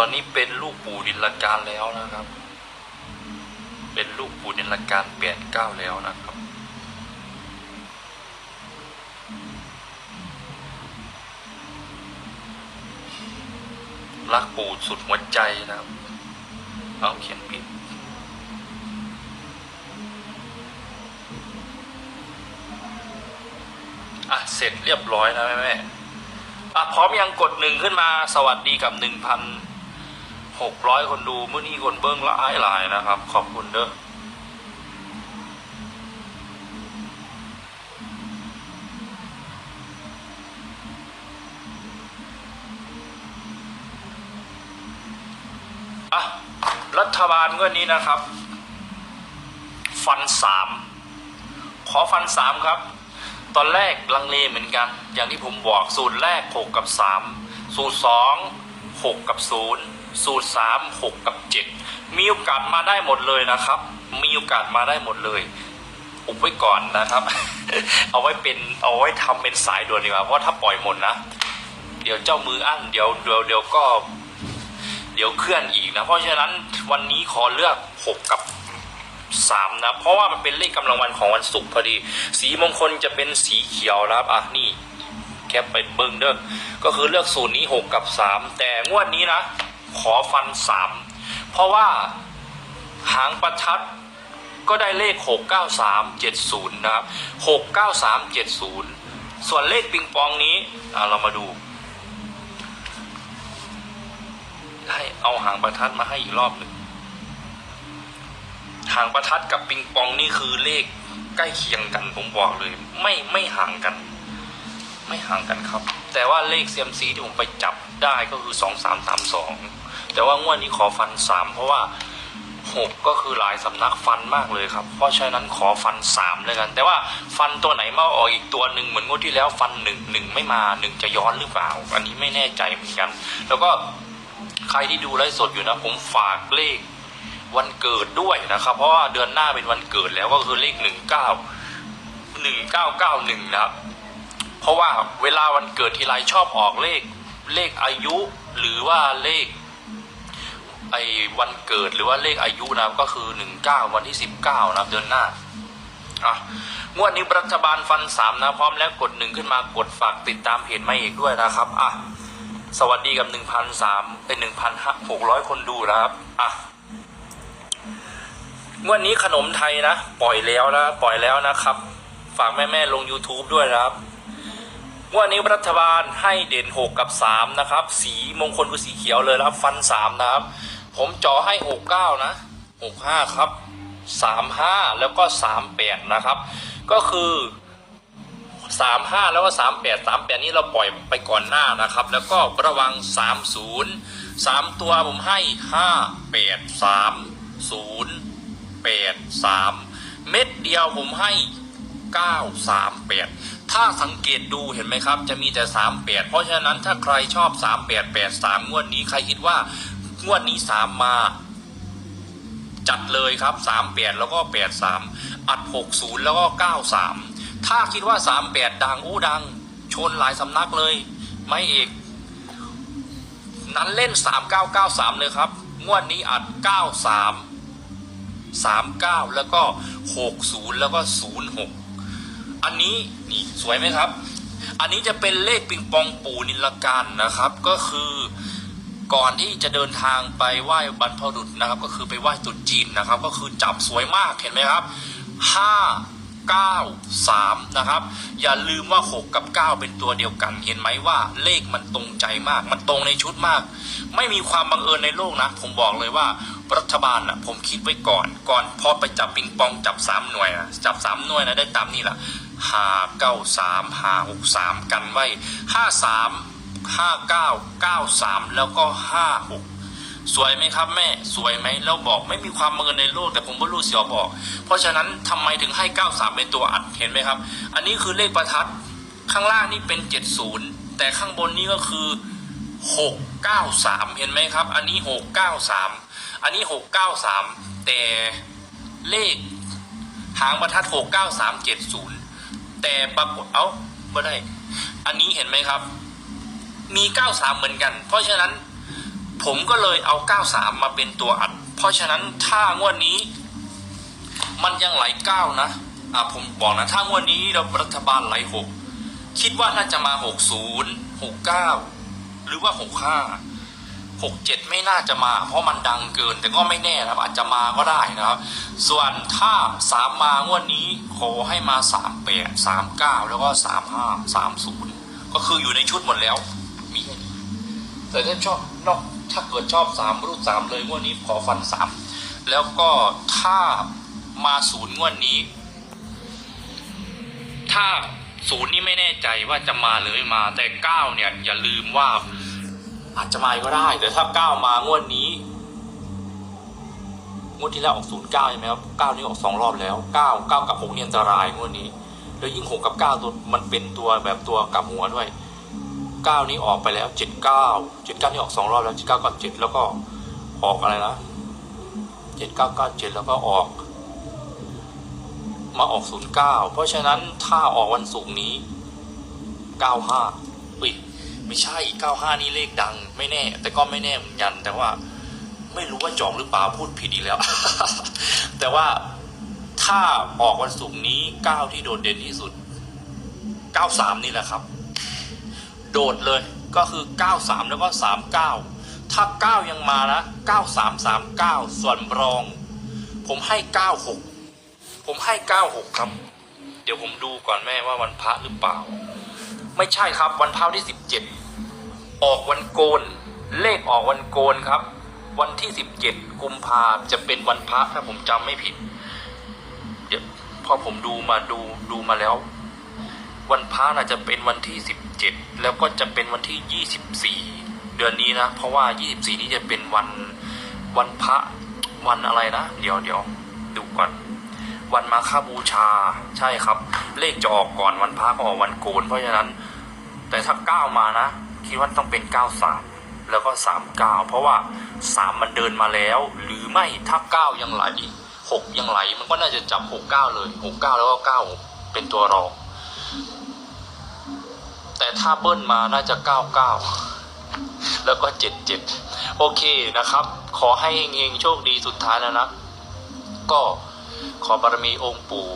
ตอนนี้เป็นลูกปู่ดินละการแล้วนะครับ เป็นลูกปู่ดินละการเปลี่ยนเก้าแล้วนะครับ รักปู่สุดหัวใจนะครับ เอาเขียนผิดอะ เสร็จเรียบร้อยนะแม่แม่อะพร้อมยังกดหนึ่งขึ้นมาสวัสดีกับหนึ่งพัน หกร้อยคนดูเมื่อนี้คนเบิ้งละอายหลายนะครับ ขอบคุณเด้ออะรัฐบาลก็นี้นะครับ ฟันสามขอฟันสามครับ ตอนแรกลังเลเหมือนกัน อย่างที่ผมบอกสูตรแรกหกกับสามสูตรสองหกกับศูนย์ สูตรสามหกกับเจ็ดมีโอกาสมาได้หมดเลยนะครับ มีโอกาสมาได้หมดเลยอุบไว้ก่อนนะครับ เอาไว้เป็นเอาไว้ทำเป็นสายด่วนดีกว่าเพราะถ้าปล่อยหมดนะ เดี๋ยวเจ้ามืออั้นเดี๋ยวเดี๋ยวเดี๋ยวก็ เดี๋ยวเคลื่อนอีกนะ เพราะฉะนั้นวันนี้ขอเลือกหกกับสามนะ เพราะว่ามันเป็นเลขกำลังวันของวันศุกร์พอดี สีมงคลจะเป็นสีเขียวนะครับอะนี่แคปไปเบิ้งเด้อก็คือเลือกสูตรนี้หกกับสามแต่งวดนี้นะ ขอฟันสามเพราะว่าหางประทัดก็ได้เลข 69370 นะครับ 69370 ส่วนเลขปิงปองนี้เรามาดู ให้เอาหางประทัดมาให้อีกรอบหนึ่งหางประทัดกับปิงปองนี่คือเลขใกล้เคียงกันผมบอกเลย ไม่ไม่ห่างกัน ไม่ห่างกันครับ แต่ว่าเลขเซียมซีที่ผมไปจับได้ก็คือ 2332 แต่ว่างวดนี้ขอฟันสามเพราะว่าหกก็คือหลายสำนักฟันมากเลยครับ เพราะฉะนั้นขอฟันสามเลยกัน แต่ว่าฟันตัวไหนมาออกอีกตัวหนึ่งเหมือนงวดที่แล้วฟันหนึ่งหนึ่งไม่มาหนึ่งจะย้อนหรือเปล่า อันนี้ไม่แน่ใจเหมือนกัน แล้วก็ใครที่ดูไลฟ์สดอยู่นะ ผมฝากเลขวันเกิดด้วยนะครับ เพราะว่าเดือนหน้าเป็นวันเกิดแล้วก็คือเลขหนึ่งเก้าหนึ่งเก้าเก้าหนึ่งนะครับ เพราะว่าเวลาวันเกิดทีไรชอบออกเลขเลขอายุหรือว่าเลข ไอ้วันเกิดหรือว่าเลขอายุนะครับก็คือหนึ่งเก้าวันที่สิบเก้านะครับเดือนหน้าอะงวดนี้รัฐบาลฟันสามนะพร้อมแล้วกดหนึ่งขึ้นมากดฝากติดตามเพจไม่เอกด้วยนะครับอะสวัสดีกับหนึ่งพันสามเป็นหนึ่งพันหกร้อยคนดูนะครับอะงวันนี้ขนมไทยนะ ปล่อยแล้วนะ ปล่อยแล้วนะครับ ฝากแม่ ๆ ลง YouTube ด้วยนะครับ วันนี้รัฐบาลให้เด่นหกกับสามนะครับ สีมงคลคือสีเขียวเลยนะครับ ฟันสามนะครับ ผมจ่อให้หกเก้านะหกห้าครับสามห้าแล้วก็สามแปดนะครับ ก็คือสามห้าแล้วก็สามแปดสามแปดนี้เราปล่อยไปก่อนหน้านะครับ แล้วก็ระวังสามศูนย์สามตัวผมให้ห้าแปดสามศูนย์แปดสามเม็ดเดียวผมให้เก้าสามแปด ถ้าสังเกตดูเห็นไหมครับ จะมีแต่สามแปดเพราะฉะนั้นถ้าใครชอบสามแปดแปดสามงวดนี้ใครคิดว่างวดนี้สามมา จัดเลยครับสามแปดแล้วก็แปดสามอัดหกศูนย์แล้วก็เก้าสามถ้าคิดว่าสามแปดดังอู้ดัง ชนหลายสำนักเลย ไม่เอกนั้นเล่นสามเก้าเก้าสามเลยครับ งวดนี้อัดเก้าสามสามเก้าแล้วก็หกศูนย์แล้วก็ศูนย์หกอันนี้ นี่สวยไหมครับ อันนี้จะเป็นเลขปิงปองปู่นิลกันนะครับ ก็คือก่อนที่จะเดินทางไปไหว้บรรพบุรุษนะครับ ก็คือไปไหว้ตุษจีนนะครับ ก็คือจับสวยมากเห็นไหมครับห้า เก้าสามนะครับ อย่าลืมว่าหกกับเก้าเป็นตัวเดียวกัน เห็นไหมว่าเลขมันตรงใจมาก มันตรงในชุดมาก ไม่มีความบังเอิญในโลกนะ ผมบอกเลยว่ารัฐบาลนะผมคิดไว้ก่อน ก่อนพอไปจับปิงปองจับสามหน่วยนะจับสามหน่วยนะได้ตามนี่แหละหาเก้าสามหาหกสามกันไว้ห้าสามห้าเก้าเก้าสามแล้วก็ห้าหก สวยไหมครับแม่สวยไหมเราบอกไม่มีความบังเอิญในโลกแต่ผมก็รู้เสียวบอก เพราะฉะนั้นทำไมถึงให้เก้าสามเป็นตัวอัดเห็นไหมครับ อันนี้คือเลขประทัดข้างล่างนี่เป็นเจ็ดศูนย์แต่ข้างบนนี่ก็คือหกเก้าสามเห็นไหมครับ อันนี้หกเก้าสามอันนี้หกเก้าสามแต่เลขหางประทัดหกเก้าสามเจ็ดศูนย์แต่ปรากฏเอ้าไม่ได้ อันนี้เห็นไหมครับ มีเก้าสามเหมือนกัน เพราะฉะนั้น ผมก็เลยเอา 93 มาเป็นตัวอัด เพราะฉะนั้นถ้างวดนี้ มันยังไหลเก้านะอะผมบอกนะ ถ้างวดนี้เรารัฐบาลไหลหกคิดว่าน่าจะมา 60 69 หรือว่า 65 67 ไม่น่าจะมา เพราะมันดังเกิน แต่ก็ไม่แน่นะครับอาจจะมาก็ได้นะครับ ส่วนถ้า 3 มางวดนี้ขอให้มา 38 39 แล้วก็ 35 30 ก็คืออยู่ในชุดหมดแล้ว มีแค่นี้แต่ถ้าชอบ นอกถ้าเกิดชอบสามรูดสามเลยงวดนี้ขอฟันสามแล้วก็ถ้ามาศูนย์งวดนี้ ถ้าศูนย์นี่ไม่แน่ใจว่าจะมาหรือไม่มา แต่เก้าเนี่ย อย่าลืมว่า อาจจะมาก็ได้ แต่ถ้าเก้ามางวดนี้งวดที่แล้วออกศูนย์เก้าใช่ไหมครับเก้านี่ออกสองรอบแล้วเก้าเก้ากับหกเนี่ยอันตรายงวดนี้ แล้วยิ่งหกกับเก้าตัวมันเป็นตัวแบบตัวกับหัวด้วย เก้านี้ออกไปแล้วเจ็ดเก้าเจ็ดเก้านี่ออกสองรอบแล้วเจ็ดเก้ากับเจ็ดแล้วก็ออกอะไรนะเจ็ดเก้าเก้าเจ็ดแล้วก็ออก มาออกศูนย์เพราะฉะนั้นถ้าออกวันศุกร์นี้เก้าห้าอุ้ยไม่ใช่เก้าห้านี่เลขดัง ไม่แน่ แต่ก็ไม่แน่เหมือนกัน แต่ว่าไม่รู้ว่าจองหรือเปล่าพูดผิดอีกแล้ว แต่ว่าถ้าออกวันศุกร์นี้เก้าที่โดดเด่นที่สุดเก้าสามนี่แหละครับ โดดเลยก็คือ 93 แล้วก็ 39 ถ้า 9 ยังมานะ9339 ส่วนรอง ผมให้ 96 ผมให้ 96 ครับ เดี๋ยวผมดูก่อนแม่ว่าวันพระหรือเปล่า ไม่ใช่ครับวันพระที่ 17 ออกวันโกน เลขออกวันโกนครับ วันที่ 17 กุมภาจะเป็นวันพระถ้าผมจำไม่ผิด เดี๋ยวพอผมดูมาดูดูมาแล้ว วันพระน่าจะเป็นวันที่ 17 แล้วก็จะเป็นวันที่ 24 เดือนนี้นะ เพราะว่า 24 นี้จะเป็นวันวันพระวันอะไรนะ เดี๋ยวเดี๋ยวดูก่อน วันมาฆบูชาใช่ครับ เลขจะออกก่อนวันพระก็ออกวันโกน เพราะฉะนั้น แต่ถ้าเก้ามานะ คิดว่าต้องเป็น93แล้วก็39เพราะว่า3มันเดินมาแล้ว หรือไม่ถ้า9ยังไหล6ยังไหล มันก็น่าจะจับ69เลย69แล้วก็9เป็นตัวรอง แต่ถ้าเบิ้ลมาน่าจะ 99 แล้วก็ 77 โอเคนะครับ ขอให้เฮงๆโชคดีสุดท้ายแล้วนะ ก็ขอบารมีองค์ปู่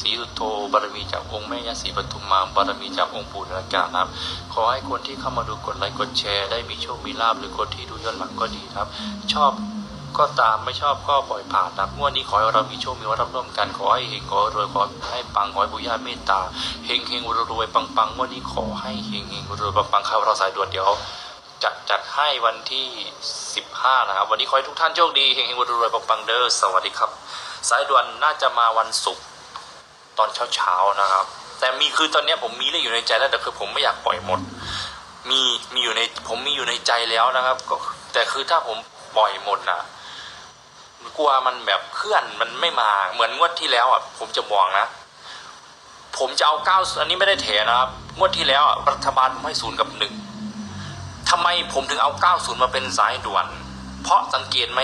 ศรีสุโธบารมีจากองค์แม่ยาศรีปทุมมาบารมีจากองค์ปู่นากานะครับ ขอให้คนที่เข้ามาดูกดไลค์กดแชร์ได้มีโชคมีลาบหรือคนที่ดูย้อนหลังก็ดีครับ ชอบ ก็ตามไม่ชอบก็ปล่อยผ่านนะครับงวดนี้ขอให้เรามีโชคมีวัฒร่วมกันขอให้เฮงขอรวยขอให้ปังขอให้บุญญาเมตตาเฮงเฮงรวยปังปังงวันนี้ขอให้เฮงเฮงรวยปังปังครับเราสายด่วนเดี๋ยวจัดจัดให้วันที่ 15 นะครับ วันนี้ขอให้ทุกท่านโชคดีเฮงเฮงรวยๆปังเด้อสวัสดีครับ สายด่วนน่าจะมาวันศุกร์ตอนเช้าๆนะครับ แต่มีคือตอนนี้ผมมีเลขอยู่ในใจแล้วแต่คือผมไม่อยากปล่อยหมด มีมีอยู่ในผมมีอยู่ในใจแล้วนะครับ ก็แต่คือถ้าผมปล่อยหมดนะ กลัวมันแบบเคลื่อนมันไม่มาเหมือนงวดที่แล้วอะผมจะบอกนะ ผมจะเอาเก้าอันนี้ไม่ได้แถนะครับงวดที่แล้วอะรัฐบาลผมให้ศูนย์กับหนึ่งทำไมผมถึงเอา90มาเป็นสายด่วน เพราะสังเกตไหม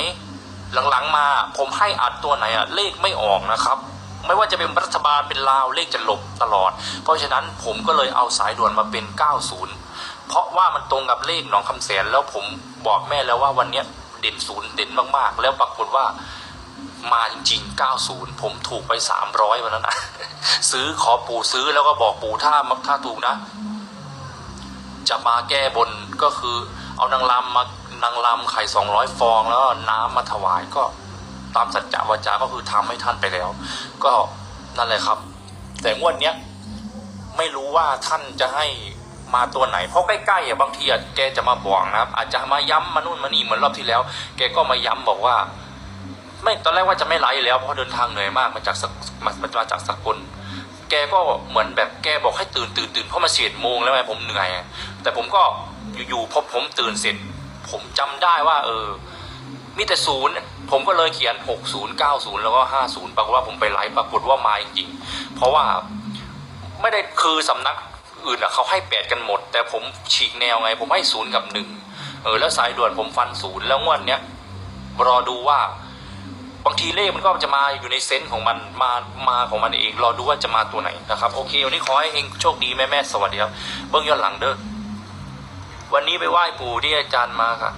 หลังๆมาผมให้อัดตัวไหนอะเลขไม่ออกนะครับ ไม่ว่าจะเป็นรัฐบาลเป็นลาวเลขจะหลบตลอด เพราะฉะนั้นผมก็เลยเอาสายด่วนมาเป็น 90 เพราะว่ามันตรงกับเลขหนองคำแสนแล้วผมบอกแม่แล้วว่าวันเนี้ย เด่นศูนย์เด่นมากๆ แล้วปรากฏว่ามาจริงๆ 90 ผมถูกไป 300วันนั้นนะซื้อขอปู่ซื้อแล้วก็บอกปู่ถ้าถ้าถูกนะ จะมาแก้บนก็คือ เอานางรำมานางรำไข่สองร้อยฟองแล้วน้ำมาถวายก็ตามสัจจะวาจาก็คือทำให้ท่านไปแล้ว ก็นั่นแหละครับ แต่งวดเนี้ยไม่รู้ว่าท่านจะให้ มาตัวไหน เพราะใกล้ๆอะบางทีอะแกจะมาบอกนะครับ อาจจะมาย้ำมานู่นมานี่เหมือนรอบที่แล้ว แกก็มาย้ำบอกว่า ไม่ตอนแรกว่าจะไม่ไลฟ์แล้วเพราะเดินทางเหนื่อยมากมาจากสกมามาจากสกลแกก็เหมือนแบบแกบอกให้ตื่นตื่นตื่นเพราะมาเสียดโมงแล้วไงผมเหนื่อยแต่ผมก็อยู่ๆพอผมตื่นเสร็จ ผมจำได้ว่า เออมีแต่ศูนย์ผมก็เลยเขียน 60 90 แล้วก็ 50 ปรากฏว่าผมไปไลฟ์ปรากฏว่ามาจริงๆเพราะว่าไม่ได้คือสำนัก อื่นอะเขาให้แปดกันหมด แต่ผมฉีกแนวไง ผมให้ศูนย์กับหนึ่งเออแล้วสายด่วนผมฟันศูนย์แล้วงวดเนี้ยรอดูว่า บางทีเลขมันก็จะมาอยู่ในเซนส์ของมันมามาของมันเองรอดูว่าจะมาตัวไหนนะครับโอเควันนี้ขอให้เองโชคดีแม่แม่สวัสดีครับเบื้องย้อนหลังเด้อวันนี้ไปไหว้ปู่ที่อาจารย์มาค่ะ